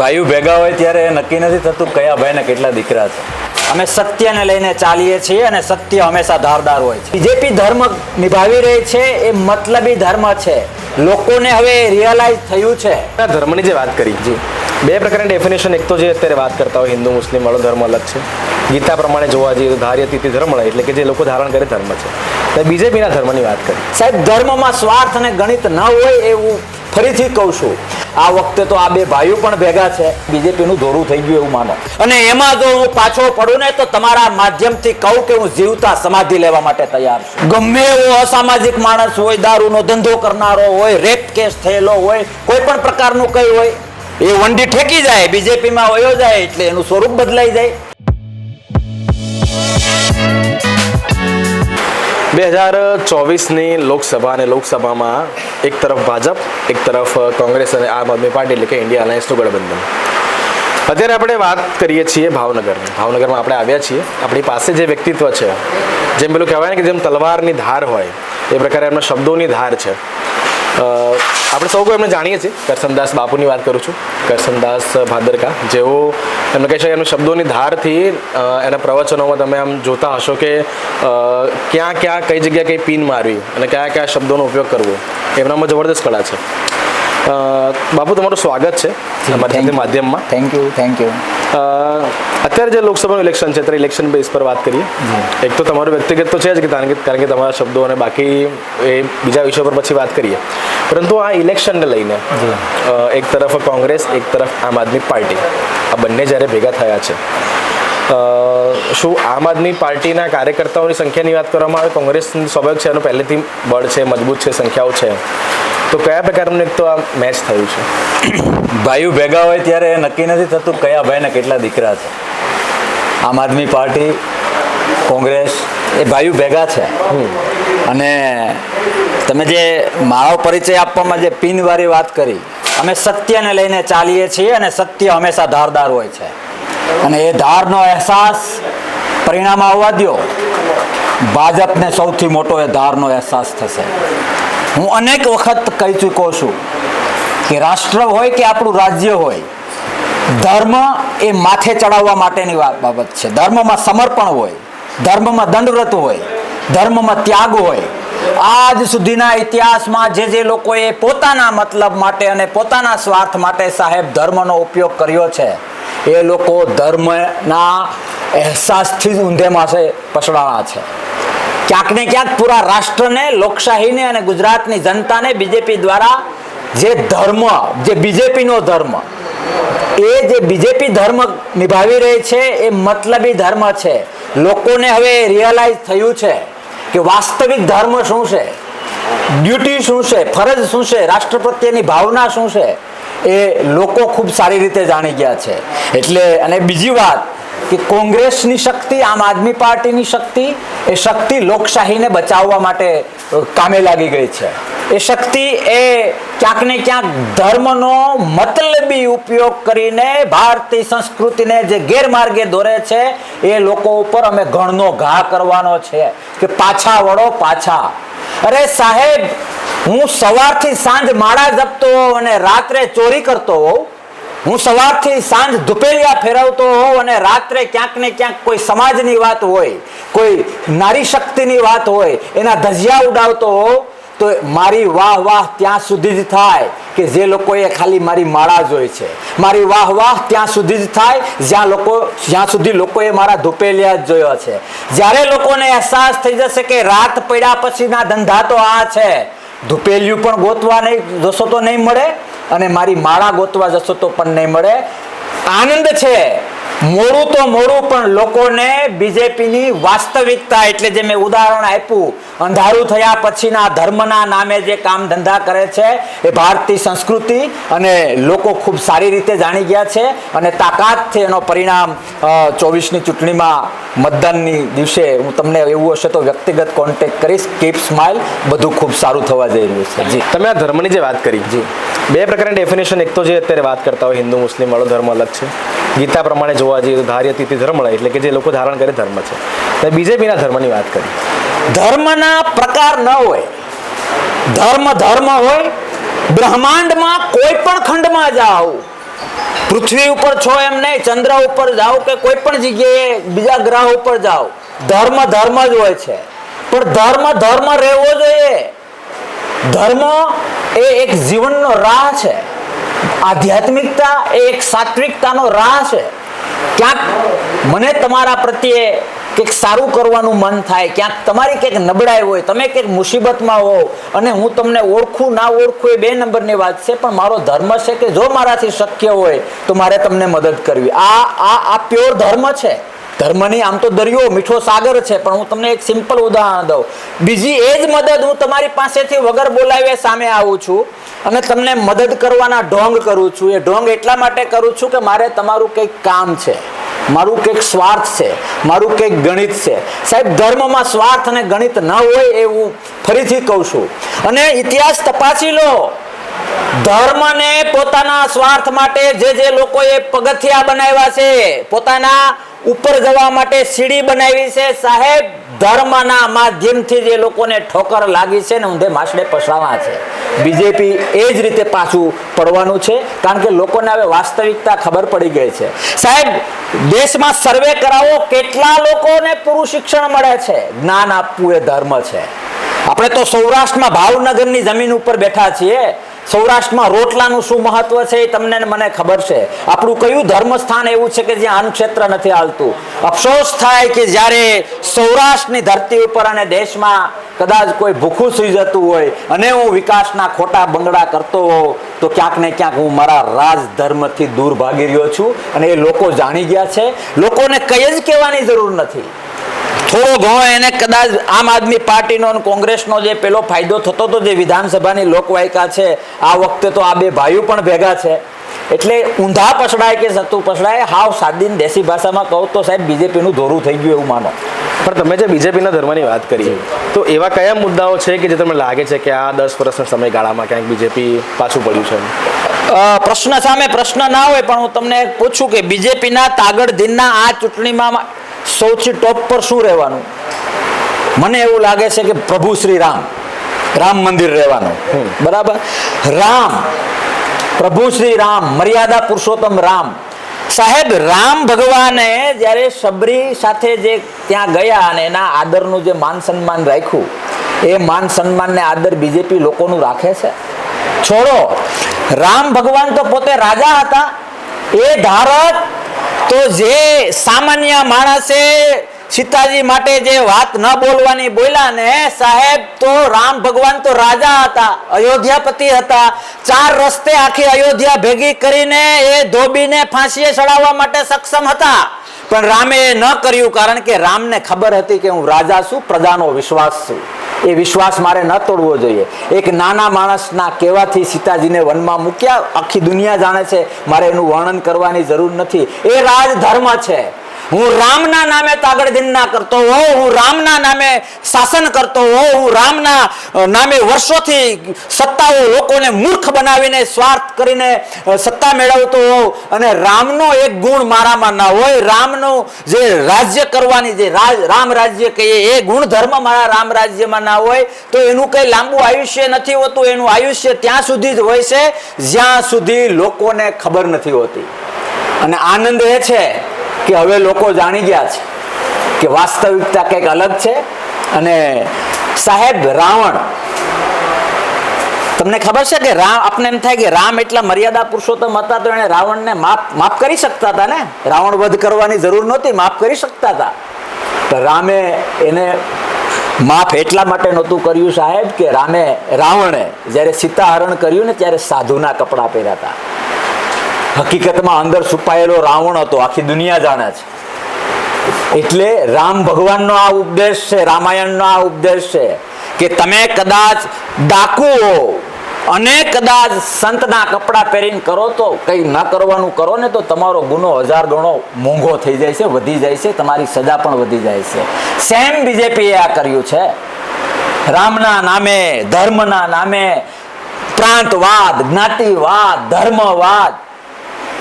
ભાઈઓ ભેગા હોય ત્યારે નક્કી નથી થતું કયા ભાઈને કેટલા દીકરા છે. અમે સત્યને લઈને ચાલીએ છીએ અને સત્ય હંમેશા ધારદાર હોય છે. બીજેપી ધર્મ નિભાવી રહી છે એ મતલબી ધર્મ છે. લોકોને હવે રિયલાઇઝ થયું છે. ધર્મની જે વાત કરી જી. બે પ્રકારની ડેફિનેશન એક તો જે અત્યારે વાત કરતા હોય હિન્દુ મુસ્લિમ વાળો ધર્મ અલગ છે. ગીતા પ્રમાણે જોવા જઈએ તો ધાર્ય તિથિ ધર્મ એટલે કે જે લોકો ધારણ કરે ધર્મ છે. બીજેપીના ધર્મની વાત કરી. સાહેબ ધર્મમાં સ્વાર્થ અને ગણિત ન હોય એવું ફરીથી કહું છું, આ વખતે તો આ બે ભાઈઓ પણ ભેગા છે, બીજેપીનું ધોરું થઈ ગયું એવું માનો. અને એમાં જો હું પાછો પડું ને, તો તમારા માધ્યમથી કહું કે હું જીવતા સમાધિ લેવા માટે તૈયાર છું. ગમે એવો અસામાજિક માણસ હોય, દારૂનો ધંધો કરનારો હોય, રેપ કેસ થયેલો હોય, કોઈ પણ પ્રકારનું કઈ હોય, એ વંડી ઠેકી જાય, બીજેપીમાં વયો જાય, એટલે એનું સ્વરૂપ બદલાઈ જાય. બે હજાર ચોવીસની લોકસભા અને લોકસભામાં એક તરફ ભાજપ, એક તરફ કોંગ્રેસ અને આમ આદમી પાર્ટી એટલે કે ઇન્ડિયા અલાયન્સનું ગઠબંધન. અત્યારે આપણે વાત કરીએ છીએ ભાવનગરની. ભાવનગરમાં આપણે આવ્યા છીએ. આપણી પાસે જે વ્યક્તિત્વ છે, જેમ પેલું કહેવાય ને કે જેમ તલવારની ધાર હોય, એ પ્રકારે એમના શબ્દોની ધાર છે. આપણે સૌ કોઈ એમને જાણીએ છીએ. કરસનદાસ બાપુની વાત કરું છું. કરસનદાસ ભાદરકા જેઓ એમને કહી શકાય એમના શબ્દોની ધારથી એના પ્રવચનોમાં તમે આમ જોતા હશો કે ક્યાં ક્યાં કઈ જગ્યાએ કઈ પિન મારવી અને કયા કયા શબ્દોનો ઉપયોગ કરવો. એમનામાં જબરદસ્ત કળા છે. બાપુ તમારું સ્વાગત છે અમારી માધ્યમમાં. થેન્ક યુ થેન્ક યુ અત્યારે જે લોકસભાનું ઇલેક્શન છે ત્યારે ઇલેક્શન બેઝ પર વાત કરીએ. એક તો તમારું વ્યક્તિગત તો છે જ કે કારણ કે કારણ કે તમારા શબ્દો અને બાકી એ બીજા વિષયો પર પછી વાત કરીએ. પરંતુ આ ઇલેક્શનને લઈને એક તરફ કોંગ્રેસ એક તરફ આમ આદમી પાર્ટી. આ બંને જ્યારે ભેગા થયા છે શું આમ આદમી પાર્ટીના કાર્યકર્તાઓની સંખ્યાની વાત કરવામાં આવે? કોંગ્રેસની સ્વાભાવિક છે એનું પહેલેથી બળ છે મજબૂત છે સંખ્યાઓ છે. તો કયા પ્રકારનું એક તો આ મેચ થયું છે? ભાઈઓ ભેગા હોય ત્યારે નક્કી નથી થતું કયા ભાઈને કેટલા દીકરા છે. આમ આદમી પાર્ટી કોંગ્રેસ એ ભાઈઓ ભેગા છે. અને તમે જે મારો પરિચય આપવામાં જે પિનવાળી વાત કરી અમે સત્યને લઈને ચાલીએ છીએ અને સત્ય હંમેશા ધારદાર હોય છે. અને એ ધારનો અહેસાસ પરિણામ આવવા દો ભાજપને સૌથી મોટો એ ધારનો અહેસાસ થશે. હું અનેક વખત કહી ચૂક્યો છું કે રાષ્ટ્ર હોય કે આપણું રાજ્ય હોય, ધર્મ એ માથે ચડાવવા માટેની બાબત છે. ધર્મમાં સમર્પણ હોય, ધર્મમાં દંડવ્રત હોય, ધર્મમાં ત્યાગ હોય, આજ સુધીના ઇતિહાસમાં જે જે લોકોએ પોતાના મતલબ માટે અને પોતાના સ્વાર્થ માટે સાહેબ ધર્મનો ઉપયોગ કર્યો છે એ લોકો ધર્મના અહેસાસથી જ ઊંધે માસે પછડાણા છે. ક્યાંક ને ક્યાંક પૂરા રાષ્ટ્રને, લોકશાહીને અને ગુજરાતની જનતાને બીજેપી દ્વારા જે ધર્મ, જે બીજેપીનો ધર્મ, એ જે બીજેપી ધર્મ નિભાવી રહી છે, એ મતલબી ધર્મ છે. લોકોને હવે રિયલાઇઝ થયું છે કે વાસ્તવિક ધર્મ શું છે? ડ્યુટી શું છે? ફરજ શું છે? રાષ્ટ્ર પ્રત્યેની ભાવના શું છે? એ લોકો ખૂબ સારી રીતે જાણી ગયા છે. એટલે અને બીજી વાત કે કોંગ્રેસની શક્તિ, આમ આદમી પાર્ટીની શક્તિ, એ શક્તિ લોકશાહીને બચાવવા માટે કામે લાગી ગઈ છે. એ શક્તિ એ ક્યાંક ને ક્યાંક ધર્મનો મતલબી ઉપયોગ કરીને ભારતીય સંસ્કૃતિને જે ગેરમાર્ગે દોરે છે, એ લોકો ઉપર અમે ઘણનો ઘા કરવાનો છે. કે પાછા વળો પાછા. અરે સાહેબ, હું સવારથી સાંજ માળા જપતો અને રાત્રે ચોરી કરતો હોઉં. હું સવારથી સાંજ ધુપેલિયા ફેરવતો હોઉં અને રાત્રે ક્યાંક ને ક્યાંક કોઈ સમાજની વાત હોય, કોઈ નારી શક્તિની વાત હોય, એના ધજિયા ઉડાવતો હોઉં. તો મારી વાહ વાહ ત્યાં સુધી જ થાય કે જે લોકોએ ખાલી મારી માળા જોઈ છે. મારી વાહ વાહ ત્યાં સુધી જ થાય જ્યાં લોકો, જ્યાં સુધી લોકોએ મારા ધૂપેલિયા જ જોયો છે. જ્યારે લોકોને અહેસાસ થઈ જશે કે રાત પડ્યા પછીના ધંધા તો આ છે, ધૂપેલિયું પણ ગોતવા નહીં, જશો તો નહીં મળે અને મારી માળા ગોતવા જશો તો પણ નહીં મળે. આનંદ છે. મોડું તો મોડું પણ લોકોને બીજેપીની વાસ્તવિકતા એટલે જે મેં ઉદાહરણ આપ્યું અંધારું થયા પછીના ધર્મના નામે જે કામ ધંધા કરે છે એ ભારતીય સંસ્કૃતિ અને લોકો ખૂબ સારી રીતે જાણી ગયા છે અને તાકાતથી એનો પરિણામ ચોવીસની ચૂંટણીમાં મતદાનની દિવસે હું તમને એવું હશે તો વ્યક્તિગત કોન્ટેક્ટ કરીશ. કીપ સ્માઇલ બધું ખૂબ સારું થવા જઈ રહ્યું છે. જી. તમે આ ધર્મની જે વાત કરી જી. બે પ્રકારની ડેફિનેશન એક તો જે અત્યારે વાત કરતા હોય હિન્દુ મુસ્લિમ વાળો ધર્મ અલગ છે. ગીતા પ્રમાણે જોવા જઈએ તો ધર્મ એટલે કે જે લોકો ધારણ કરે ધર્મ છે. અને બીજેપીના ધર્મની વાત કરી ધર્મના પ્રકાર ન હોય, ધર્મ ધર્મ હોય, બ્રહ્માંડમાં કોઈ પણ ખંડમાં જાઓ, પૃથ્વી ઉપર છો એમ નહીં, ચંદ્ર ઉપર જાઓ કે કોઈ પણ જગ્યાએ બીજા ગ્રહ ઉપર જાઓ, ધર્મ ધર્મ જ હોય છે. પણ ધર્મ ધર્મ રહેવો જોઈએ. ધર્મ એ એક જીવનનો રાહ છે. આધ્યાત્મિકતા એ એક સાત્વિકતાનો રાહ છે. ક્યાંક મને તમારા પ્રત્યે કંઈક સારું કરવાનું મન થાય, ક્યાંક તમારી કંઈક નબળાઈ હોય, તમે કંઈક મુસીબતમાં હો અને હું તમને ઓળખું, ના ઓળખું એ બે નંબરની વાત છે, પણ મારો ધર્મ છે કે જો મારાથી શક્ય હોય, તો મારે તમને મદદ કરવી. આ આ આ પ્યોર ધર્મ છે. ધર્મની આમ તો દરિયો, મીઠો સાગર છે, પણ હું તમને એક સિમ્પલ ઉદાહરણ દઉં. બીજી એ જ મદદ હું તમારી પાસેથી વગર બોલાવે સામે આવું છું અને તમને મદદ કરવાના ઢોંગ કરું છું. એ ઢોંગ એટલા માટે કરું છું કે મારે તમારું કંઈક કામ છે. મારું કંઈક સ્વાર્થ છે, મારું કંઈક ગણિત છે. સાહેબ, ધર્મમાં સ્વાર્થ અને ગણિત ન હોય એ હું ફરીથી કહું છું. અને ઇતિહાસ તપાસી લો. ધર્મને પોતાના સ્વાર્થ માટે જે જે લોકોએ પગથિયા બનાવ્યા છે, પોતાના ઉપર જવા માટે સીડી બનાવી છે. સાહેબ, ધર્મના માધ્યમથી જે લોકોને ઠોકર લાગી છે ને ઊંધે માછડે પસરાવા છે. બીજેપી એ જ રીતે પાછું પડવાનું છે, કારણ કે લોકોને હવે વાસ્તવિકતા ખબર પડી ગઈ છે. સાહેબ, દેશમાં સર્વે કરાવો, કેટલા લોકોને પૂરું શિક્ષણ મળે છે? જ્ઞાન આપવું એ ધર્મ છે. આપણે તો સૌરાષ્ટ્રમાં ભાવનગરની જમીન ઉપર બેઠા છીએ. સૌરાષ્ટ્રમાં રોટલાનું શું મહત્વ છે એ તમને મને ખબર છે. આપણું કયું ધર્મ સ્થાન એવું છે કે જ્યાં ક્ષેત્ર નથી હાલતું? અફસોસ થાય કે જ્યારે સૌરાષ્ટ્રની ધરતી ઉપર અને દેશમાં કદાચ કોઈ ભૂખું સુઈ જતું હોય અને હું વિકાસના ખોટા બંગડા કરતો હોઉં, તો ક્યાંક ને ક્યાંક હું મારા રાજ ધર્મથી દૂર ભાગી રહ્યો છું અને એ લોકો જાણી ગયા છે. લોકોને કઈ જ કહેવાની જરૂર નથી. થોડો ઘણો એને કદાચ આમ આદમી પાર્ટીનો અને કોંગ્રેસનો જે પેલો ફાયદો થતો હતો જે વિધાનસભાની લોકવાયકા છે આ વખતે તો આ બે ભાઈઓ પણ ભેગા છે. એટલે ઊંધા પછડાય કે સતું પછડાય હાવ સાદીન દેશી ભાષામાં કહું તો સાહેબ બીજેપીનું ધોરું થઈ ગયું એવું માનો. પણ તમે જે બીજેપીના ધર્મની વાત કરી તો એવા કયા મુદ્દાઓ છે કે જે તમને લાગે છે કે આ દસ વર્ષના સમયગાળામાં ક્યાંક બીજેપી પાછું પડ્યું છે? પ્રશ્ન સામે પ્રશ્ન ના હોય પણ હું તમને પૂછું કે બીજેપીના તાગડ દિનના આ ચૂંટણીમાં સૌથી ટોપ પર શું રહેવાનું? મને એવું લાગે છે કે પ્રભુ શ્રી રામ રામ મંદિર રહેવાનું. બરાબર? રામ પ્રભુ શ્રી રામ મર્યાદા પુરુષોત્તમ રામ. સાહેબ રામ ભગવાને જ્યારે શબરી સાથે જે ત્યાં ગયા અને એના આદરનું જે માન સન્માન રાખ્યું એ માન સન્માનને આદર બીજેપી લોકોનું રાખે છે? છોડો. રામ ભગવાન તો પોતે રાજા હતા. એ ધારક તો જે સામાન્ય માણસે સીતાજી માટે જે વાત ન બોલવાની બોલ્યા ને સાહેબ, તો રામ ભગવાન તો રાજા હતા, અયોધ્યાપતિ હતા. ચાર રસ્તે આખી અયોધ્યા ભેગી કરીને એ ધોબીને ફાંસીએ ચડાવવા માટે સક્ષમ હતા. પણ રામે એ ન કર્યું કારણ કે રામને ખબર હતી કે હું રાજા છું, પ્રજાનો વિશ્વાસ છું. એ વિશ્વાસ મારે ન તોડવો જોઈએ. એક નાના માણસના કહેવાથી સીતાજીને વનમાં મૂક્યા, આખી દુનિયા જાણે છે, મારે એનું વર્ણન કરવાની જરૂર નથી. એ રાજધર્મ છે. હું રામના નામે તાગડ ના કરતો હોઉં, હું રામના નામે શાસન કરતો હોઉં, હું રામના નામે વર્ષોથી સત્તાઓ લોકોને મૂર્ખ બનાવીને સ્વાર્થ કરીને સત્તા મેળવતો હોઉં. અને રામનો એક ગુણ મારામાં ના હોય. રામનું જે રાજ્ય કરવાની, જે રામ રાજ્ય કહીએ, એ ગુણધર્મ મારા રામ રાજ્યમાં ના હોય, તો એનું કંઈ લાંબુ આયુષ્ય નથી હોતું. એનું આયુષ્ય ત્યાં સુધી જ હોય છે. જ્યાં સુધી લોકોને ખબર નથી હોતી. અને આનંદ એ છે કે હવે લોકો જાણી ગયા છે કે વાસ્તવિકતા કંઈક અલગ છે અને સાહેબ રાવણ, તમને ખબર છે કે રામ આપને એમ થાય કે રામ એટલા મર્યાદા પુરુષોત્તમ હતા તો એણે રાવણને માફ માફ કરી શકતા હતા ને? રાવણ વધ કરવાની જરૂર નહોતી માફ કરી શકતા હતા. તો રામે એને માફ એટલા માટે નહોતું કર્યું સાહેબ કે રામે રાવણે જ્યારે સીતાહરણ કર્યું ને ત્યારે સાધુના કપડાં પહેર્યા હતા. હકીકતમાં અંદર છુપાયેલો રાવણ હતો, આખી દુનિયા જાણે છે. એટલે રામ ભગવાનનો આ ઉપદેશ છે, રામાયણનો આ ઉપદેશ છે કે તમે કદાચ ડાકુઓ અને કદાચ સંતના કપડાં પહેરીને કરો તો કંઈ ન કરવાનું કરો, ને તો તમારો ગુનો હજાર ગણો મોંઘો થઈ જાય છે, વધી જાય છે, તમારી સજા પણ વધી જાય છે. સેમ બીજેપીએ આ કર્યું છે. રામના નામે, ધર્મના નામે પ્રાંતવાદ જ્ઞાતિવાદ, ધર્મવાદ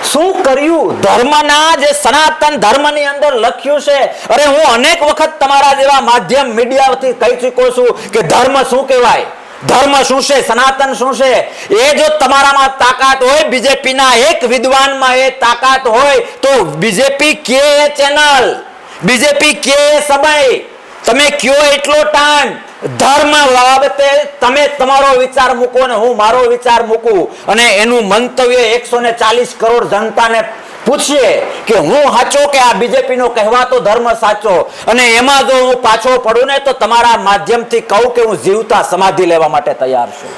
શું કર્યું? ધર્મના જે સનાતન ધર્મની અંદર લખ્યું છે. અરે હું અનેક વખત તમારા જેવા માધ્યમ મીડિયાથી કહી ચૂક્યો છું કે ધર્મ શું કહેવાય? ધર્મ શું છે? સનાતન શું છે? એ જો તમારામાં તાકાત હોય, બીજેપીના એક વિદ્વાનમાં એ તાકાત હોય, તો બીજેપી કે ચેનલ? બીજેપી કે સમય? તમે કયો એટલો ટાઈમ ધર્મ બાબતે તમે તમારો વિચાર મૂકો ને હું મારો વિચાર મૂકું. અને એનું મંતવ્ય એકસો ને ચાલીસ કરોડ જનતાને પૂછીએ કે હું સાચો કે આ બીજેપીનો કહેવાતો ધર્મ સાચો? અને એમાં જો હું પાછો પડું ને તો તમારા માધ્યમથી કહું કે હું જીવતા સમાધિ લેવા માટે તૈયાર છું.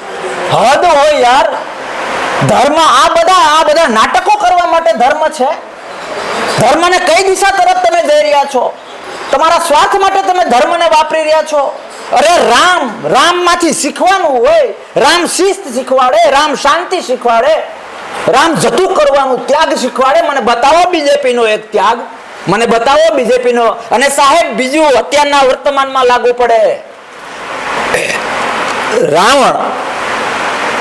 હદ હોય યાર. ધર્મ આ બધા આ બધા નાટકો કરવા માટે ધર્મ છે. ધર્મને કઈ દિશા તરફ તમે જઈ રહ્યા છો? તમારા સ્વાર્થ માટે તમે ધર્મને વાપરી રહ્યા છો. અરે રામ રામમાંથી શીખવાનું હોય. રામ શિસ્ત શીખવાડે, રામ શાંતિ શીખવાડે. રામ જતું કરવાનું ત્યાગ શીખવાડે. મને બતાવો બીજેપી નો એક ત્યાગ. મને બતાવો બીજેપી નો અને સાહેબ, બીજું અત્યારના વર્તમાનમાં લાગુ પડે. રાવણ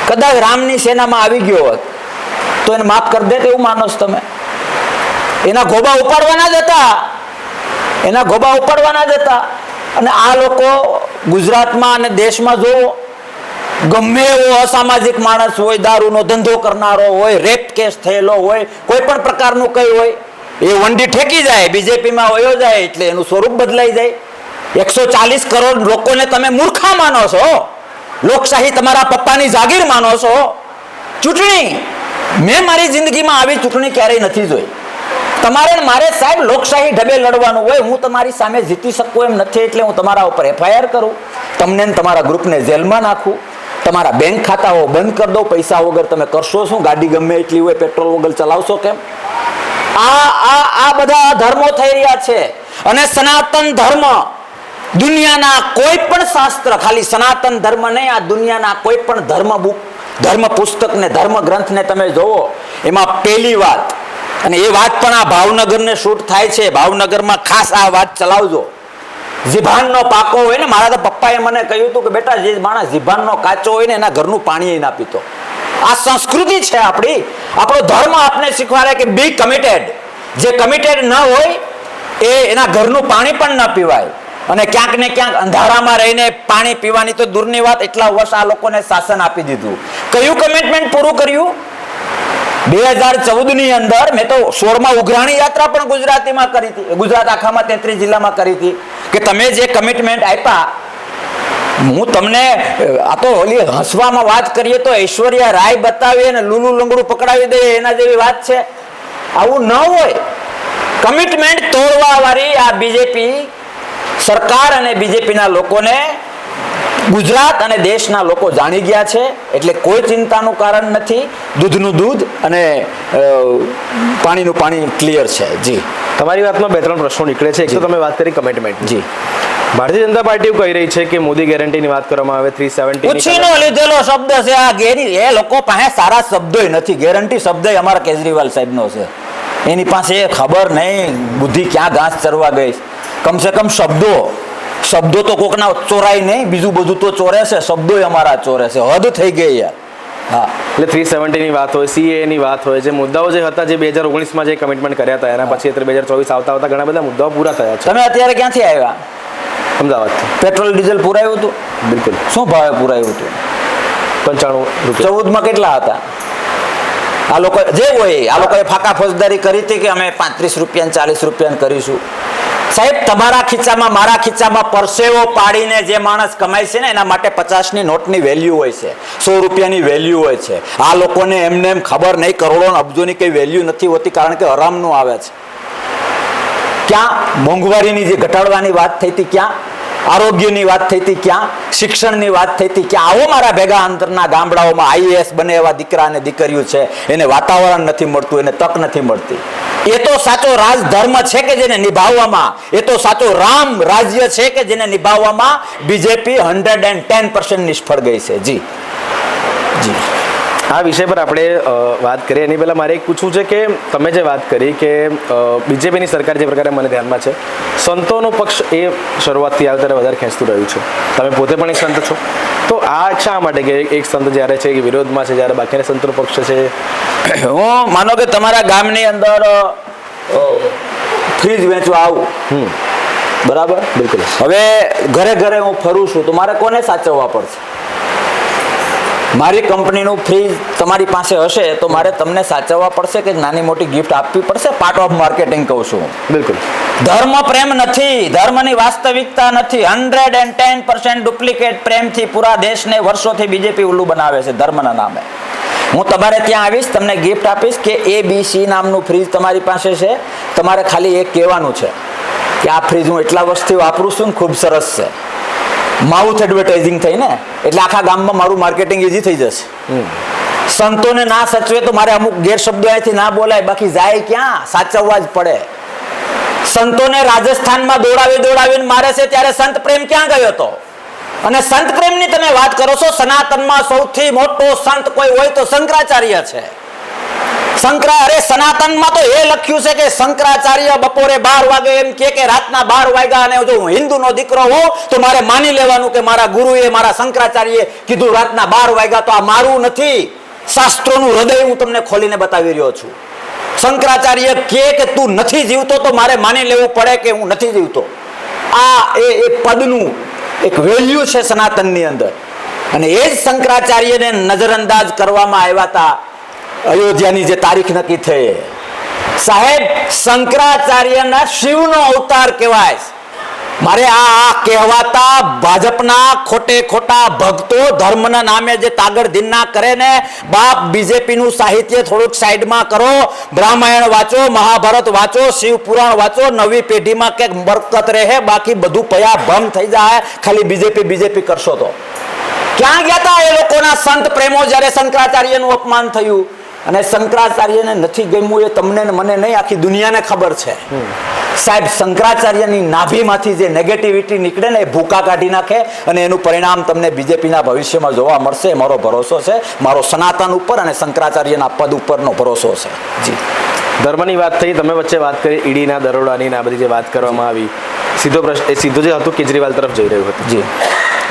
કદાચ રામની સેનામાં આવી ગયો હોત, તો એને માફ કરી દે એવું માનો તમે. એના ગોબા ઉપાડવાના જ હતા. એના ગોબા ઉપાડવાના જ હતા. અને આ લોકો ગુજરાતમાં અને દેશમાં જોવો ગમે એવો અસામાજિક માણસ હોય, દારૂનો ધંધો કરનારો હોય રેપ કેસ થયેલો હોય, કોઈ પણ પ્રકારનું કંઈ હોય, એ વંડી ઠેકી જાય, બીજેપીમાં વયો જાય, એટલે એનું સ્વરૂપ બદલાઈ જાય. એકસો ચાલીસ કરોડ લોકોને તમે મૂર્ખા માનો છો. લોકશાહી તમારા પપ્પાની જાગીર માનો છો. ચૂંટણી, મેં મારી જિંદગીમાં આવી ચૂંટણી ક્યારેય નથી જોઈ. તમારે ને મારે સાહેબ લોકશાહી ઢબે લડવાનું હોય, હું તમારી સામે જીતી શકું એમ નથી, એટલે હું તમારા ઉપર એફઆઈઆર કરું. તમને ને તમારા ગ્રુપને જેલમાં નાખું. તમારા બેંક ખાતાઓ બંધ કરી દો પૈસા વગર તમે કરશો શું? ગાડી ગમે એટલી હોય, પેટ્રોલ વગર ચલાવશો કેમ? આ આ આ બધા ધર્મો થઈ રહ્યા છે. અને સનાતન ધર્મ દુનિયાના કોઈ પણ શાસ્ત્ર, ખાલી સનાતન ધર્મ નહીં, આ દુનિયાના કોઈ પણ ધર્મ બુક ધર્મ પુસ્તકને ધર્મ ગ્રંથને તમે જોવો એમાં પહેલી વાત અને એ વાત પણ આ ભાવનગરને શૂટ થાય છે. ભાવનગરમાં ખાસ આ વાત ચલાવજો. જીભાનનો પાકો હોય ને, મારા તો પપ્પાએ મને કહ્યું હતું કે, બેટા, જે માણસ જીભાનનો કાચો હોય ને, એના ઘરનું પાણી ના પીતો. આ સંસ્કૃતિ છે આપણી. આપણો ધર્મ આપને શીખવાડે કે બી કમિટેડ જે કમિટેડ ન હોય, એ એના ઘરનું પાણી પણ ન પીવાય. અને ક્યાંક ને ક્યાંક અંધારામાં રહીને પાણી પીવાની તો દૂરની વાત, એટલા વર્ષ આ લોકોને શાસન આપી દીધું. કયું કમિટમેન્ટ પૂરું કર્યું? બે હજાર ચૌદની અંદર મેં તો સોળમાં ઉઘરાણી યાત્રા પણ ગુજરાતીમાં કરી હતી. ગુજરાત આખામાં તેત્રીસ જિલ્લામાં કરી હતી. કે તમે જે કમિટમેન્ટ આપ્યા, હું તમને, આ તો ઓલી હસવામાં વાત કરીએ તો ઐશ્વર્યા રાય બતાવી અને લુલુ લંગડું પકડાવી દે, એના જેવી વાત છે. આવું ન હોય. કમિટમેન્ટ તોડવા વાળી આ બીજેપી સરકાર અને બીજેપીના લોકોને ગુજરાત અને દેશના લોકો જાણી ગયા છે એટલે કોઈ ચિંતાનું કારણ નથી. દૂધનું દૂધ અને પાણીનું પાણી ક્લિયર છે. જી. તમારી વાતમાં બે ત્રણ પ્રશ્નો નીકળે છે. એક તો તમે વાત કરી કમિટમેન્ટ જી. ભારતીય જનતા પાર્ટી એવું કહી રહી છે કે મોદી ગેરંટીની વાત કરવામાં આવે થ્રી ઉછીનો લીધેલો શબ્દ છે. આ ગેરી એ લોકો પાસે સારા શબ્દોય નથી. ગેરંટી શબ્દ અમારા કેજરીવાલ સાહેબનો છે. એની પાસે ખબર નહીં. બુદ્ધિ ક્યાં ઘાસ ચરવા ગઈ. કમસે કમ શબ્દો શબ્દો તો કોકના ચોરાય નહીં બીજું બધું તો ચોરે છે શબ્દોય અમારા ચોરે છે. હદ થઈ ગઈ યાર. હા. એટલે થ્રી સેવન્ટીની વાત હોય સીએ ની વાત હોય જે મુદ્દાઓ જે હતા જે બે હજાર ઓગણીસમાં જે કમિટમેન્ટ કર્યા હતા એના પછી અત્યારે બે હજાર ચોવીસ આવતા આવતા ઘણા બધા મુદ્દાઓ પૂરા થયા છે. તમે અત્યારે ક્યાંથી આવ્યા? અમદાવાદ પેટ્રોલ ડીઝલ પુરાયું હતું? બિલકુલ. શું ભાવે પુરાયું હતું? પંચાણું ચૌદમાં કેટલા હતા? આ લોકો જે હોય આ લોકોએ ફાકા ફોજદારી કરી હતી કે અમે પાંત્રીસ રૂપિયા ચાલીસ રૂપિયા કરીશું? સાહેબ, તમારા ખિસ્સામાં, મારા ખિસ્સામાં પરસેવો પાડીને જે માણસ કમાય છે ને, એના માટે પચાસની નોટની વેલ્યુ હોય છે, સો રૂપિયાની વેલ્યુ હોય છે. આ લોકોને એમને એમ ખબર નહીં, કરોડો અબજોની કંઈ વેલ્યુ નથી હોતી, કારણ કે હરામનું આવે છે. ક્યાં મોંઘવારીની જે ઘટાડવાની વાત થઈ હતી, ક્યાં? આરોગ્યની વાત થઈ હતી ક્યાં? શિક્ષણની વાત થઈ હતી ક્યાં? આવો મારા ભેગા અંતરના ગામડાઓમાં આઈએએસ બને એવા દીકરા અને દીકરીઓ છે, એને વાતાવરણ નથી મળતું, એને તક નથી મળતી. એ તો સાચો રાજધર્મ છે કે જેને નિભાવવામાં? એ તો સાચો રામ રાજ્ય છે કે જેને નિભાવવામાં? BJP hundred and ten percent નિષ્ફળ ગઈ છે. જી. જી. આ વિષય પર આપણે વાત કરીએ. એની પહેલાં મારે એક પૂછવું છે કે તમે જે વાત કરી કે બીજેપીની સરકાર જે પ્રકારે મને ધ્યાનમાં છે સંતોનો પક્ષ એ શરૂઆતથી આવે ત્યારે વધારે ખેંચતું રહ્યું છે. તમે પોતે પણ એક સંત છો. તો આ શા માટે કે એક સંત જ્યારે છે એ વિરોધમાં છે જ્યારે બાકીના સંતોનો પક્ષ છે? હું માનો કે તમારા ગામની અંદર ફ્રીજ વેચવા આવું. બરાબર બિલકુલ. હવે ઘરે ઘરે હું ફરું છું તો મારે કોને સાચવવા પડશે? મારી કંપનીનું ફ્રીજ તમારી પાસે હશે તો મારે તમને સાચવવા પડશે કે નાની મોટી ગિફ્ટ આપવી પડશે? પાર્ટ ઓફ માર્કેટિંગ કહું છું. બિલકુલ. ધર્મ પ્રેમ નથી. ધર્મની વાસ્તવિકતા નથી. Hundred and ten percent duplicate પ્રેમથી પૂરા દેશને વર્ષોથી બીજેપી ઉલ્લુ બનાવે છે ધર્મના નામે. હું તમારે ત્યાં આવીશ તમને ગિફ્ટ આપીશ કે એ બી સી નામનું ફ્રીજ તમારી પાસે છે. તમારે ખાલી એક કહેવાનું છે કે આ ફ્રીજ હું એટલા વર્ષથી વાપરું છું ને ખૂબ સરસ છે. માઉથ એડવર્ટાઇઝિંગ થઈ ને એટલે આખા ગામમાં મારું માર્કેટિંગ ઇઝી થઈ જશે. સંતોને ના સચવે તો મારે અમુક ગેરશબ્દો અહીંથી ના બોલાય બાકી જાય ક્યાં? સાચવવા જ પડે. સંતોને રાજસ્થાનમાં દોડાવી દોડાવીને મારે છે ત્યારે સંત પ્રેમ ક્યાં ગયો હતો? અને સંત પ્રેમની તમે વાત કરો છો સનાતનમાં સૌથી મોટો સંત કોઈ હોય તો શંકરાચાર્ય છે. શંકરા અરે સનાતનમાં તો એ લખ્યું છે કે શંકરાચાર્ય બપોરે બાર વાગે એમ કે કે રાતના બાર વાગ્યા અને જો હું હિન્દુનો દીકરો હોઉં તો મારે માની લેવાનું કે મારા ગુરુએ, મારા શંકરાચાર્યએ કીધું રાતના બાર વાગ્યા તો આ મારું નથી. શાસ્ત્રોનું હૃદય હું તમને ખોલીને બતાવી રહ્યો છું. શંકરાચાર્ય કે કે તું નથી જીવતો તો મારે માની લેવું પડે કે હું નથી જીવતો. આ એ એ પદનું એક વેલ્યુ છે સનાતનની અંદર. અને એ જ શંકરાચાર્યને નજરઅંદાજ કરવામાં આવ્યા હતા અયોધ્યાની જે તારીખ નક્કી થઈ સાહેબ, શંકરાચાર્યના શિવનો અવતાર કહેવાય. મારે આ કહેવાતા ભાજપના ખોટે ખોટા ભક્તો ધર્મના નામે જે તાગડધીનના કરે ને, બાપ બીજેપીનું સાહિત્ય થોડુંક સાઈડમાં કરો, બ્રાહ્મણ વાંચો, મહાભારત વાંચો, શિવ પુરાણ વાંચો, નવી પેઢીમાં કંઈક બરકત રહે, બાકી બધું પયા ભમ થઈ જાય, ખાલી બીજેપી બીજેપી કરશો તો. ક્યાં ગયા હતા એ લોકોના સંત પ્રેમો જ્યારે શંકરાચાર્યનું અપમાન થયું? અને શંકરાચાર્યને નથી ગમ્યું એ તમને મને નહીં આખી દુનિયાને ખબર છે. સાહેબ શંકરાચાર્યની નાભીમાંથી જે નેગેટિવિટી નીકળે ને એ ભૂકા કાઢી નાખે અને એનું પરિણામ તમને બીજેપીના ભવિષ્યમાં જોવા મળશે. મારો ભરોસો છે. મારો સનાતન ઉપર અને શંકરાચાર્યના પદ ઉપરનો ભરોસો છે. જી. ધર્મની વાત થઈ તમે વચ્ચે વાત કરી ઈડીના દરોડાની આ બધી જે વાત કરવામાં આવી. સીધો પ્રશ્ન એ સીધો જે હતું કેજરીવાલ તરફ જઈ રહ્યું હતું. જી.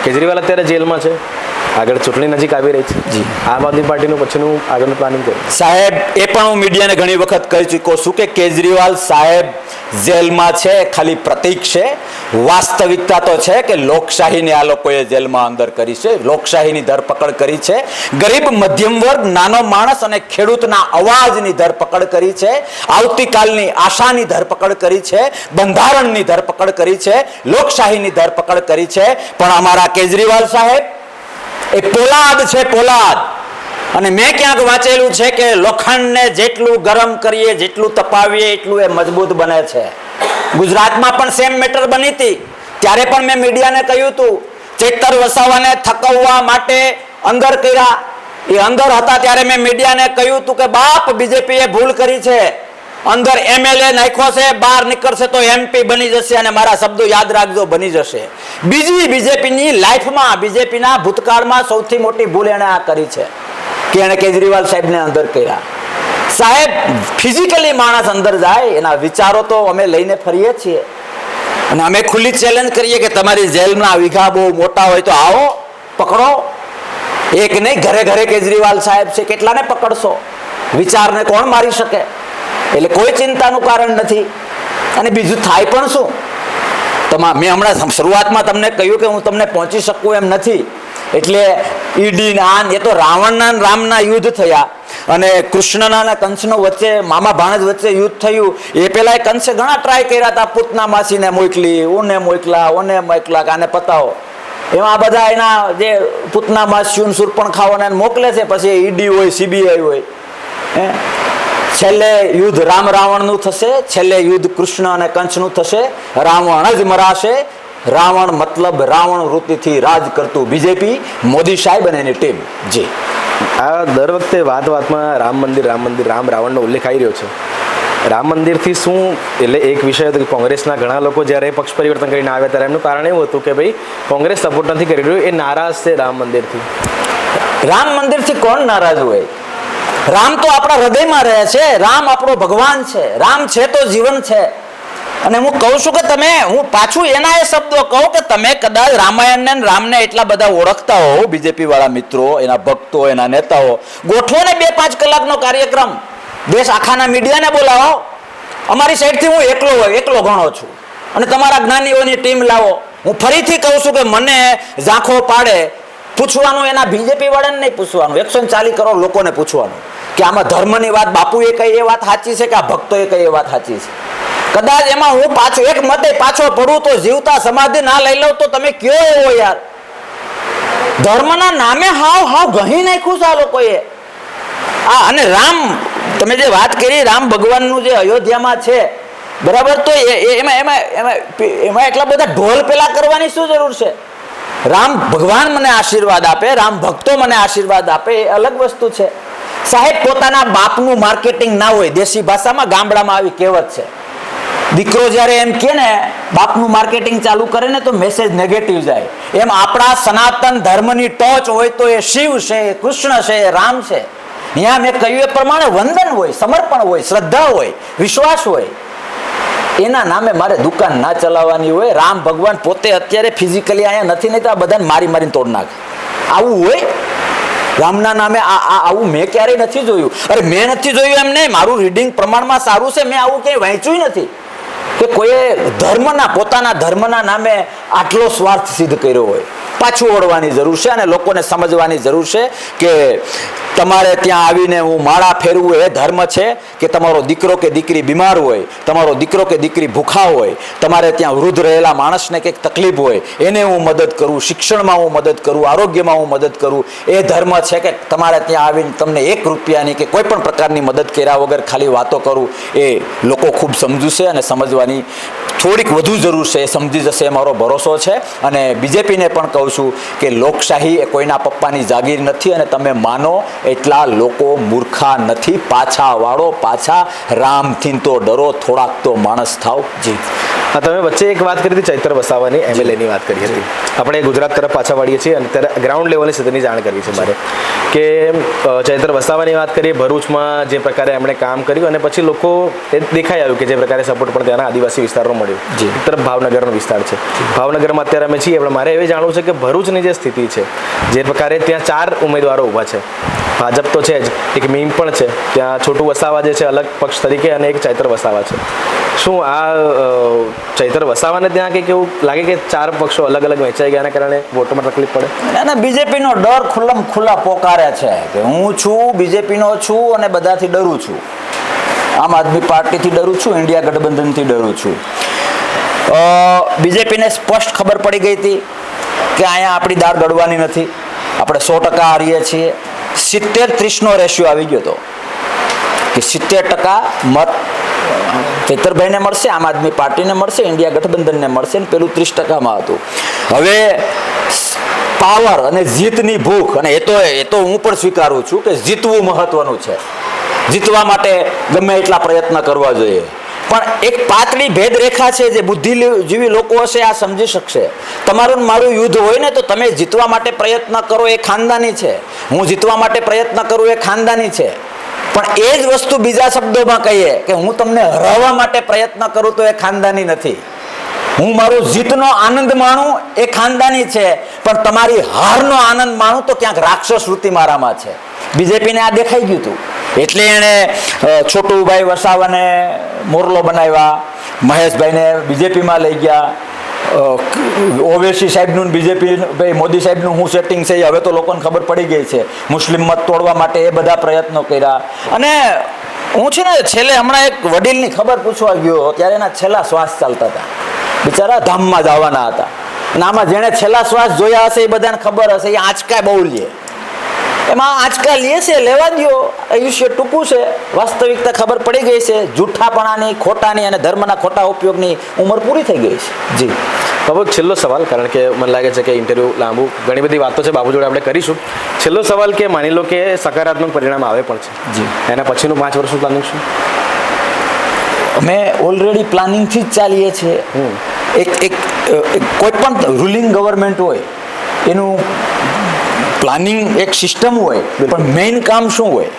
કેજરીવાલ અત્યારે જેલમાં છે. આગળ ચૂંટણી નજીક આવી રહી છે. જી. આમ આદમી પાર્ટીનું પછીનું આગળનું પ્લાનિંગ કર્યું સાહેબ એ પણ હું મીડિયાને ઘણી વખત કહી ચૂક્યો છું કે કેજરીવાલ સાહેબ જેલમાં છે ખાલી પ્રતીક છે. વાસ્તવિકતા તો છે કે લોકશાહીને આ લોકોએ જેલમાં અંદર કરી છે લોકશાહીની ધરપકડ કરી છે. ગરીબ મધ્યમ વર્ગ નાનો માણસ અને ખેડૂતના અવાજની ધરપકડ કરી છે. આવતીકાલની આશાની ધરપકડ કરી છે બંધારણની ધરપકડ કરી છે લોકશાહીની ધરપકડ કરી છે. પણ અમારા કેજરીવાલ સાહેબ એ પોલાદ છે પોલાદ. અને મેં ક્યાંક વાંચેલું છે કે લોખંડને જેટલું ગરમ કરીએ, જેટલું તપાવીએ, એટલું એ મજબૂત બને છે. ગુજરાતમાં પણ સેમ મેટર બની હતી. ત્યારે પણ મેં મીડિયાને કહ્યું હતું, ચેતર વસાવાને થકવવા માટે અંદર કર્યા. એ અંદર હતા ત્યારે મેં મીડિયાને કહ્યું હતું કે, બાપ, બીજેપીએ ભૂલ કરી છે. અંદર એમએલએ નાખ્યો છે, બહાર નીકળશે તો એમપી બની જશે અને મારા શબ્દો યાદ રાખજો, બની જશે. બીજી બીજેપીની લાઈફમાં બીજેપીના ભૂતકાળમાં સૌથી મોટી ભૂલ એણે આ કરી છે કે એણે કેજરીવાલ સાહેબને અંદર કર્યા. સાહેબ ફિઝિકલી માણસ અંદર જાય, એના વિચારો તો અમે લઈને ફરીએ છીએ. અને અમે ખુલ્લી ચેલેન્જ કરીએ કે તમારી જેલના વિઘા બહુ મોટા હોય તો આવો, પકડો. એક નહીં, ઘરે ઘરે કેજરીવાલ સાહેબ છે, કેટલાને પકડશો? વિચારને કોણ મારી શકે? એટલે કોઈ ચિંતાનું કારણ નથી. અને બીજું થાય પણ શું? તમા મેં હમણાં શરૂઆતમાં તમને કહ્યું કે હું તમને પહોંચી શકું એમ નથી. એટલે ઈડી આન, એ તો રાવણના રામના યુદ્ધ થયા. અને કૃષ્ણના અને કંસનો વચ્ચે, મામા ભાણજ વચ્ચે યુદ્ધ થયું. એ પહેલાં એ કંસે ઘણા ટ્રાય કર્યા હતા પૂતના માસીને મોકલી ઓને મોકલા ઓને મોકલા, કાને પતાવો. એમાં બધા એના જે પૂતના માસીઓને સુરપણ ખાવાના મોકલે છે, પછી ઈડી હોય, સીબીઆઈ હોય. હે? છેલ્લે યુદ્ધ રામ રાવણનું થશે છેલ્લે યુદ્ધ કૃષ્ણ અને કંસનું થશે રાવણ જ મરાશે. રાવણ મતલબ રાવણ વૃત્તિથી રાજ કરતું બીજેપી. મોદી સાહેબ અને એની ટીમ. જી. આ દર વખતે વાત વાતમાં રામ મંદિર રામ મંદિર રામ રાવણનો ઉલ્લેખ આવી રહ્યો છે. રામ મંદિરથી શું એટલે એક વિષય હતો કે કોંગ્રેસના ઘણા લોકો જ્યારે પક્ષ પરિવર્તન કરીને આવ્યા ત્યારે એમનું કારણ એવું હતું કે ભાઈ કોંગ્રેસ સપોર્ટ નથી કરી રહ્યું એ નારાજ છે રામ મંદિરથી. રામ મંદિરથી કોણ નારાજ હોય? રામ તો આપણા હૃદયમાં રહે છે. રામ આપણો ભગવાન છે. રામ છે તો જીવન છે. અને હું કહું છું કે તમે, હું પાછું એના એ શબ્દો કહું કે તમે કદાચ રામાયણને રામને એટલા બધા ઓળખતા હો બીજેપી વાળા મિત્રો, એના ભક્તો, એના નેતાઓ. ગોઠવો ને બે પાંચ કલાકનો કાર્યક્રમ. દેશ આખાના મીડિયાને બોલાવો. અમારી સાઈડથી હું એકલો હોય, એકલો ઘણો છું. અને તમારા જ્ઞાનીઓની ટીમ લાવો. હું ફરીથી કહું છું કે મને ઝાંખો પાડે. પૂછવાનું, એના બીજેપી વાળાને નહીં પૂછવાનું. એકસો ચાલીસ કરોડ લોકોને પૂછવાનું કે આમાં ધર્મની વાત, બાપુએ કઈ એ વાત સાચી છે કે આ ભક્તોએ કઈ એ વાત સાચી છે? કદાચ એમાં હું પાછો, એક મતે પાછો પડું તો જીવતા સમાધિ ના લઈ લઉં તો તમે કયો એવો યાર? ધર્મના નામે હાવ હાવ ગહી નાખ્યું છે આ લોકોએ. આ અને રામ, તમે જે વાત કરી, રામ ભગવાનનું જે અયોધ્યામાં છે, બરાબર? તો એમાં એમાં એમાં એમાં એટલા બધા ઢોલ પેલા કરવાની શું જરૂર છે? રામ ભગવાન મને આશીર્વાદ આપે, રામ ભક્તો મને આશીર્વાદ આપે, એ અલગ વસ્તુ છે. સાહેબ, પોતાના બાપનું માર્કેટિંગ ના હોય, દેશી ભાષામાં ગામડામાં આવી કહેવત છે. દીકરો જ્યારે એમ કે ને, બાપનું માર્કેટિંગ ચાલુ કરે ને તો મેસેજ નેગેટિવ જાય. એમ આપણા સનાતન ધર્મની ટોચ હોય તો એ શિવ છે એ કૃષ્ણ છે એ રામ છે. અહીંયા મેં કહ્યું એ પ્રમાણે વંદન હોય, સમર્પણ હોય, શ્રદ્ધા હોય, વિશ્વાસ હોય. એના નામે મારે દુકાન ના ચલાવવાની હોય. રામ ભગવાન પોતે અત્યારે ફિઝિકલી અહીંયા નથી, નહીં તો આ બધાને મારી મારીને તોડ નાખે. આવું હોય? રામના નામે આ આ- આવું મેં ક્યારેય નથી જોયું. અરે, મેં નથી જોયું એમ નહીં. મારું રીડિંગ પ્રમાણમાં સારું છે. મેં આવું ક્યાંય વાંચ્યું નથી. કે કોઈએ ધર્મના, પોતાના ધર્મના નામે આટલો સ્વાર્થ સિદ્ધ કર્યો હોય. પાછું ઓળવાની જરૂર છે અને લોકોને સમજવાની જરૂર છે કે તમારે ત્યાં આવીને હું માળા ફેરવું એ ધર્મ છે કે તમારો દીકરો કે દીકરી બીમાર હોય, તમારો દીકરો કે દીકરી ભૂખા હોય, તમારે ત્યાં વૃદ્ધ રહેલા માણસને કંઈક તકલીફ હોય, એને હું મદદ કરું, શિક્ષણમાં હું મદદ કરું, આરોગ્યમાં હું મદદ કરું, એ ધર્મ છે કે તમારે ત્યાં આવીને તમને એક રૂપિયાની કે કોઈ પણ પ્રકારની મદદ કર્યા વગર ખાલી વાતો કરું, એ લોકો ખૂબ સમજશે અને સમજવાની થોડીક વધુ જરૂર છે, એ સમજી જશે, એ મારો ભરોસો છે. અને બીજેપીને પણ કહું છું કે લોકશાહી એ કોઈના પપ્પાની જાગીર નથી અને તમે માનો એટલા લોકો મૂર્ખા નથી. પાછા વાળો પાછા રામથી તો ડરો થોડાક તો માણસ થાવ. જી. તમે વચ્ચે એક વાત કરી હતી ચૈત્ર વસાવાની એમએલએની વાત કરી હતી. આપણે ગુજરાત તરફ પાછા વાળીએ છીએ અને અત્યારે ગ્રાઉન્ડ લેવલની સ્થિતિની જાણ કરવી છે મારે. કે ચૈત્ર વસાવાની વાત કરીએ ભરૂચમાં જે પ્રકારે એમણે કામ કર્યું અને પછી લોકો દેખાઈ આવ્યું કે જે પ્રકારે સપોર્ટ પણ ત્યાંના આદિવાસી વિસ્તારનો મળ્યો. તરફ ભાવનગરનો વિસ્તાર છે. ભાવનગરમાં અત્યારે અમે છીએ પણ મારે એ જાણવું છે કે ભરૂચની જે સ્થિતિ છે, જે પ્રકારે ત્યાં ચાર ઉમેદવારો ઊભા છે. ભાજપ તો છે જ, એક મીમ પણ છે. ત્યાં છોટું વસાવા જે છે, અલગ પક્ષ તરીકે અને એક ચૈત્ર વસાવા છે. શું આ ચૈત્ર વસાવાને ત્યાં કંઈક એવું લાગે કે ચાર પક્ષો અલગ અલગ વહેંચાઈ ગયાના કારણે વોટોમાં તકલીફ પડે? અને બીજેપીનો ડર ખુલ્લમ ખુલ્લા પોકારે છે કે હું છું, બીજેપીનો છું અને બધાથી ડરું છું. આમ આદમી પાર્ટીથી ડરું છું, ઇન્ડિયા ગઠબંધનથી ડરું છું. બીજેપીને સ્પષ્ટ ખબર પડી ગઈ હતી. કે અહીંયા આપણી દાળ ગળવાની નથી. આપણે સો ટકા હારીએ છીએ. સિત્તેર ત્રીસનો રેશિયો આવી ગયો હતો કે સિત્તેર ટકા મત ચૈતરભાઈને મળશે, આમ આદમી પાર્ટીને મળશે, ઇન્ડિયા ગઠબંધનને મળશે ને પેલું ત્રીસ ટકામાં હતું. હવે પાવર અને જીતની ભૂખ, અને એ તો એ તો હું પણ સ્વીકારું છું કે જીતવું મહત્વનું છે. જીતવા માટે ગમે એટલા પ્રયત્ન કરવા જોઈએ. પણ એક પાતળી ભેદરેખા છે જે બુદ્ધિજીવી લોકો હશે, આ સમજી શકશે. તમારું મારું યુદ્ધ હોય ને તો તમે જીતવા માટે પ્રયત્ન કરો, એ ખાનદાની છે. હું જીતવા માટે પ્રયત્ન કરું, એ ખાનદાની છે. પણ એ જ વસ્તુ બીજા શબ્દોમાં કહીએ કે હું તમને હરાવવા માટે પ્રયત્ન કરું તો એ ખાનદાની નથી. હું મારો જીતનો આનંદ માણું, એ ખાનદાની છે. પણ તમારી હારનો આનંદ માણું તો ક્યાંક રાક્ષસ વૃત્તિ મારામાં છે. બીજેપીને આ દેખાઈ ગયું હતું એટલે એણે છોટુભાઈ વસાવાને મોરલો બનાવ્યા, મહેશભાઈને બીજેપીમાં લઈ ગયા. ઓવેસી સાહેબનું બીજેપી, ભાઈ મોદી સાહેબનું હું સેટિંગ છે હવે તો લોકોને ખબર પડી ગઈ છે. મુસ્લિમ મત તોડવા માટે એ બધા પ્રયત્નો કર્યા. અને હું છે ને છેલ્લે હમણાં એક વડીલની ખબર પૂછવા ગયો ત્યારે એના છેલ્લા શ્વાસ ચાલતા હતા. બિચારા ધામમાં જવાના હતા. અને આમાં જેણે છેલ્લા શ્વાસ જોયા હશે એ બધાને ખબર હશે, એ આંચકા બહુ લે. એમાં આજકાલ લે છે લેવા દ્યો આયુષ્ય ટૂંકું છે વાસ્તવિકતા ખબર પડી ગઈ છે જૂઠાપણાની ખોટાની અને ધર્મના ખોટા ઉપયોગની ઉંમર પૂરી થઈ ગઈ છે. જી. બાબુ છેલ્લો સવાલ કારણ કે મને લાગે છે કે ઇન્ટરવ્યૂ લાંબુ ઘણી બધી વાતો છે બાબુ જોડે આપણે કરીશું. છેલ્લો સવાલ કે માની લો કે સકારાત્મક પરિણામ આવે પણ છે. જી. એના પછીનું પાંચ વર્ષનું પ્લાનિંગ શું? અમે ઓલરેડી પ્લાનિંગથી જ ચાલીએ છીએ. એક એક એક કોઈ પણ રૂલિંગ ગવર્મેન્ટ હોય એનું પ્લાનિંગ એક સિસ્ટમ હોય, પણ મેઇન કામ શું હોય?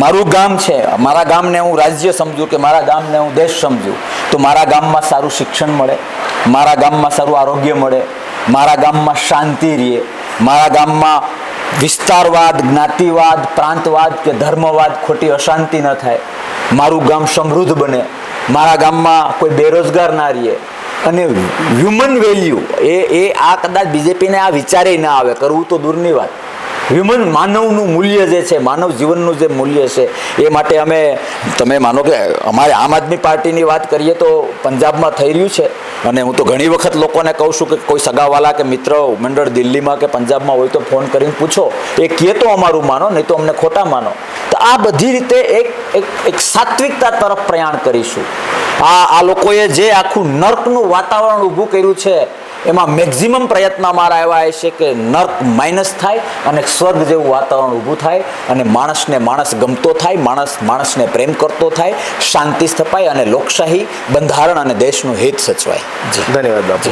મારું ગામ છે, મારા ગામને હું રાજ્ય સમજું કે મારા ગામને હું દેશ સમજું, તો મારા ગામમાં સારું શિક્ષણ મળે, મારા ગામમાં સારું આરોગ્ય મળે, મારા ગામમાં શાંતિ રહે, મારા ગામમાં વિસ્તારવાદ, જ્ઞાતિવાદ, પ્રાંતવાદ કે ધર્મવાદ ખોટી અશાંતિ ન થાય, મારું ગામ સમૃદ્ધ બને, મારા ગામમાં કોઈ બેરોજગાર ના રહે અને હ્યુમન વેલ્યુ એ એ આ કદાચ બીજેપીને આ વિચારે ના આવે, કરવું તો દૂરની વાત. હ્યુમન માનવનું મૂલ્ય જે છે, માનવ જીવનનું જે મૂલ્ય છે, એ માટે અમે, તમે માનો કે અમારે આમ આદમી પાર્ટીની વાત કરીએ તો પંજાબમાં થઈ રહ્યું છે. અને હું તો ઘણી વખત લોકોને કહું છું કે કોઈ સગાવાલા કે મિત્ર મંડળ દિલ્હીમાં કે પંજાબમાં હોય તો ફોન કરીને પૂછો. એ કહે તો અમારું માનો, નહીં તો અમને ખોટા માનો. તો આ બધી રીતે એક એક સાત્વિકતા તરફ પ્રયાણ કરીશું. આ આ લોકોએ જે આખું નર્કનું વાતાવરણ ઊભું કર્યું છે એમાં મેક્ઝિમમ પ્રયત્ન અમારા એવા છે કે નર્ક માઇનસ થાય અને સ્વર્ગ જેવું વાતાવરણ ઊભું થાય અને માણસને માણસ ગમતો થાય માણસ માણસને પ્રેમ કરતો થાય શાંતિ સ્થપાય અને લોકશાહી બંધારણ અને દેશનું હિત સચવાય. જી. ધન્યવાદ બાપુ.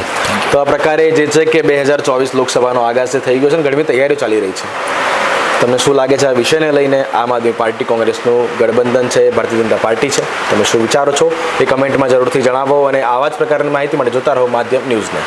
તો આ પ્રકારે જે છે કે બે હજાર ચોવીસ લોકસભાનો આગાજ થઈ ગયો છે અને ઘણી બધી તૈયારીઓ ચાલી રહી છે. તમને શું લાગે છે આ વિષયને લઈને? આમ આદમી પાર્ટી કોંગ્રેસનું ગઠબંધન છે ભારતીય જનતા પાર્ટી છે. તમે શું વિચારો છો? એ કમેન્ટમાં જરૂરથી જણાવો અને આવા જ પ્રકારની માહિતી માટે જોતા રહો માધ્યમ ન્યૂઝને.